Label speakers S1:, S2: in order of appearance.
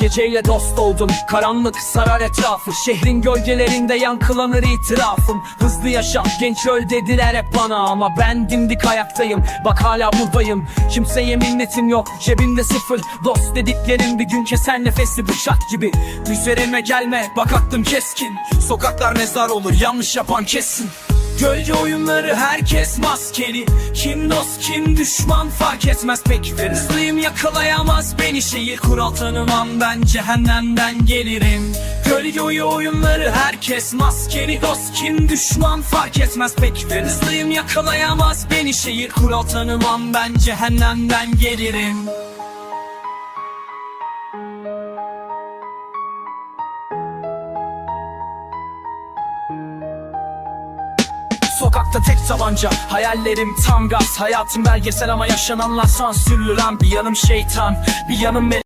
S1: Geceyle dost oldum. Karanlık sarar etrafı. Şehrin gölgelerinde yankılanır itirafım. Hızlı yaşam genç öl dediler hep bana. Ama ben dimdik ayaktayım Bak hala buradayım. Kimseye minnetim yok. Cebimde sıfır Dost dediklerim. Bir gün keser nefesi bıçak gibi. Üzerime gelme. Bak aklım keskin. Sokaklar mezar olur. Yanlış yapan kessin Gölge oyunları herkes maskeli. Kim dost kim düşman fark etmez pek Hızlıyım yakalayamaz beni. Şehir kural tanımam ben cehennemden gelirim. Gölge oyu oyunları herkes maskeli. Dost kim düşman fark etmez pek Hızlıyım yakalayamaz beni. Şehir kural tanımam ben cehennemden gelirim Sokakta tek tabanca. Hayallerim tam gaz. Hayatım belgesel ama yaşananlar sansürlü. Lan Bir yanım şeytan. Bir yanım